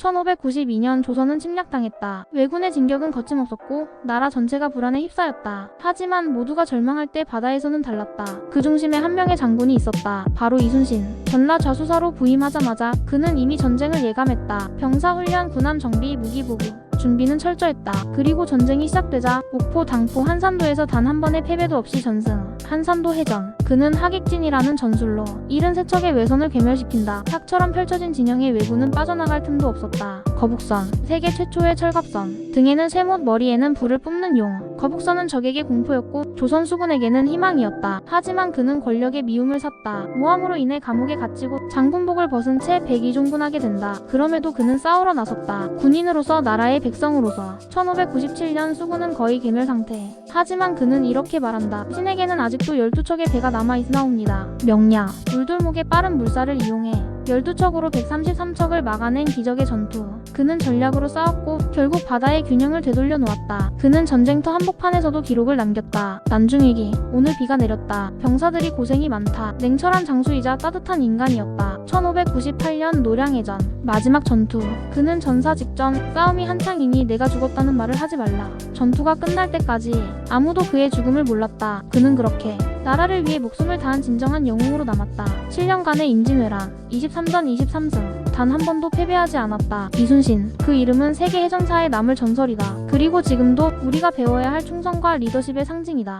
1592년 조선은 침략당했다. 왜군의 진격은 거침없었고 나라 전체가 불안에 휩싸였다. 하지만 모두가 절망할 때 바다에서는 달랐다. 그 중심에 한 명의 장군이 있었다. 바로 이순신. 전라 좌수사로 부임하자마자 그는 이미 전쟁을 예감했다. 병사훈련, 군함 정비, 무기 보급. 준비는 철저했다. 그리고 전쟁이 시작되자 옥포, 당포, 한산도에서 단 한 번의 패배도 없이 전승. 한산도 해전. 그는 하객진이라는 전술로 73척의 외선을 괴멸시킨다. 탁처럼 펼쳐진 진영의 왜군은 빠져나갈 틈도 없었다. 거북선. 세계 최초의 철갑선. 등에는 쇠못, 머리에는 불을 뿜는 용. 거북선은 적에게 공포였고 조선 수군에게는 희망이었다. 하지만 그는 권력의 미움을 샀다. 모함으로 인해 감옥에 갇히고 장군복을 벗은 채 백이종군하게 된다. 그럼에도 그는 싸우러 나섰다. 군인으로서 나라의 백성으로서 1597년 수군은 거의 괴멸 상태. 하지만 그는 이렇게 말한다. 신에게는 아직도 12척의 배가 남아있나옵니다. 명야. 물돌목의 빠른 물살을 이용해 12척으로 133척을 막아낸 기적의 전투. 그는 전략으로 싸웠고 결국 바다의 균형을 되돌려 놓았다. 그는 전쟁터 한복판에서도 기록을 남겼다. 난중일기. 오늘 비가 내렸다. 병사들이 고생이 많다. 냉철한 장수이자 따뜻한 인간이었다. 1598년 노량해전. 마지막 전투. 그는 전사 직전 싸움이 한창이니 내가 죽었다는 말을 하지 말라. 전투가 끝날 때까지 아무도 그의 죽음을 몰랐다. 그는 그렇게 나라를 위해 목숨을 다한 진정한 영웅으로 남았다. 7년간의 임진왜란, 23전 23승. 단 한 번도 패배하지 않았다. 이순신. 그 이름은 세계 해전사에 남을 전설이다. 그리고 지금도 우리가 배워야 할 충성과 리더십의 상징이다.